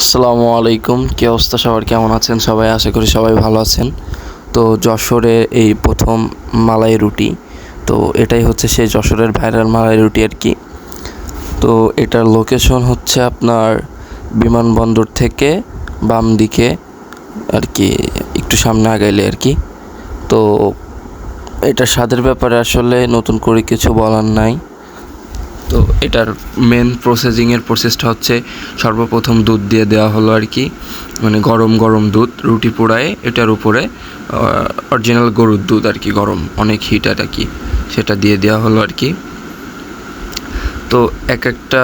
আসসালামু আলাইকুম। কি অবস্থা? সবার কেমন আছেন? সবাই আশা করি সবাই ভালো আছেন। তো যশোরে এই প্রথম মালাই রুটি। তো এটাই হচ্ছে সেই যশোরের ভাইরাল মালাই রুটি আর কি। তো এটার লোকেশন হচ্ছে আপনার বিমানবন্দর থেকে বাম দিকে আর কি, একটু সামনে আগাইলে আর কি। তো এটা স্বাদের ব্যাপারে আসলে নতুন করে কিছু বলার নাই। তো এটার মেন প্রসেসিংয়ের প্রসেসটা হচ্ছে সর্বপ্রথম দুধ দিয়ে দেওয়া হলো আর কি। মানে গরম গরম দুধ, রুটি পোড়ায়, এটার উপরে অরিজিনাল গরুর দুধ আর কি, গরম, অনেক হিট আর কি, সেটা দিয়ে দেওয়া হলো আর কি। তো এক একটা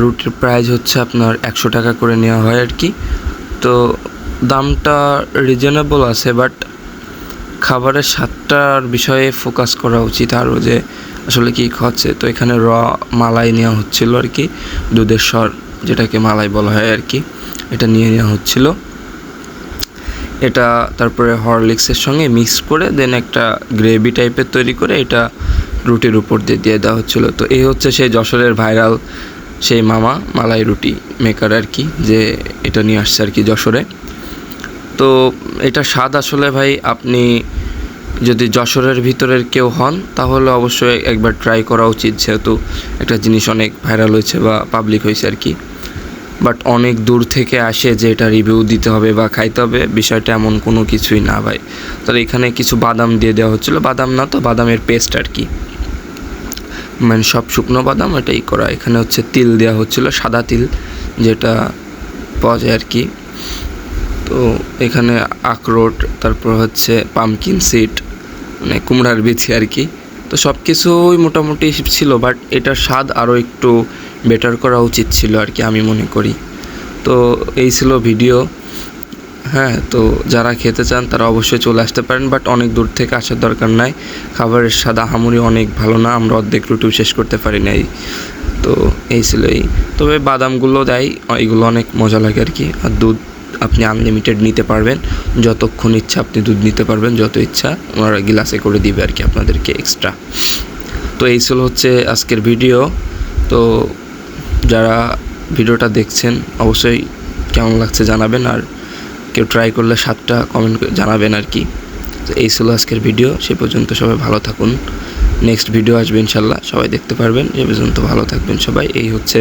রুটির প্রাইস হচ্ছে আপনার একশো টাকা করে নেওয়া হয় আর কি। তো দামটা রিজনেবল আছে বাট খাবারের স্বাদটার বিষয়ে ফোকাস করা উচিত। আরও যে আসলে কী খাচ্ছে তো এখানে র মালাই নেওয়া হচ্ছিল আর কি, দুধের স্বর যেটাকে মালাই বলা হয় আর কি, এটা নিয়ে নেওয়া হচ্ছিল। এটা তারপরে হরলিক্সের সঙ্গে মিক্স করে দেন একটা গ্রেভি টাইপের তৈরি করে এটা রুটির উপর দিয়ে দিয়ে দেওয়া হচ্ছিল। তো এই হচ্ছে সেই যশোরের ভাইরাল সেই মামা মালাই রুটি মেকার আর কি, যে এটা নিয়ে আসছে আর কি যশোরে। তো এটা স্বাদ আসলে ভাই আপনি যদি যশোরের ভিতরের কেউ হন, তাহলে অবশ্যই একবার ট্রাই করা উচিত, যেহেতু একটা জিনিস অনেক ভাইরাল হয়েছে বা পাবলিক হয়েছে আর কি। বাট অনেক দূর থেকে আসে যে এটা রিভিউ দিতে হবে বা খাইতে হবে, বিষয়টা এমন কোনো কিছুই না ভাই। তাহলে এখানে কিছু বাদাম দিয়ে দেওয়া হচ্ছিল, বাদাম না তো বাদামের পেস্ট আর কি। মানে সব শুকনো বাদাম, এটাই করা। এখানে হচ্ছে তিল দেওয়া হচ্ছিল, সাদা তিল, যেটা পাওয়া যায় আর কি। তো এখানে আখরোট তারপর হচ্ছে পামকিন সিড মানে কুমড়ার বিচি আর কি। তো সব কিছুই মোটামুটি ছিল বাট এটার স্বাদ আরও একটু বেটার করা উচিত ছিল আর কি আমি মনে করি। তো এই ছিল ভিডিও হ্যাঁ তো যারা খেতে চান তারা অবশ্যই চলে আসতে পারেন বাট অনেক দূর থেকে আসার দরকার নাই। খাবারের স্বাদ আহামরি অনেক ভালো না, আমরা অর্ধেক রুটিও শেষ করতে পারি নাই। তো এই ছিল এই। তবে বাদামগুলো দেয় এগুলো অনেক মজা লাগে আর কি। আর দুধ আপনি আনলিমিটেড নিতে পারবেন। যতক্ষণ ইচ্ছা আপনি দুধ নিতে পারবেন, যত ইচ্ছা ওনারা গ্লাসে করে দিবে আর কি আপনাদেরকে এক্সট্রা তো এই ছিল হচ্ছে আজকের ভিডিও তো যারা ভিডিওটা দেখছেন, অবশ্যই কেমন লাগছে জানাবেন আর কেউ ট্রাই করলে সাতটা কমেন্ট জানাবেন আর কি। তো এই ছিল আজকের ভিডিও সে পর্যন্ত সবাই ভালো থাকুন। নেক্সট ভিডিও আসবে ইনশাল্লাহ। সবাই দেখতে পারবেন। সে পর্যন্ত ভালো থাকবেন সবাই। এই হচ্ছে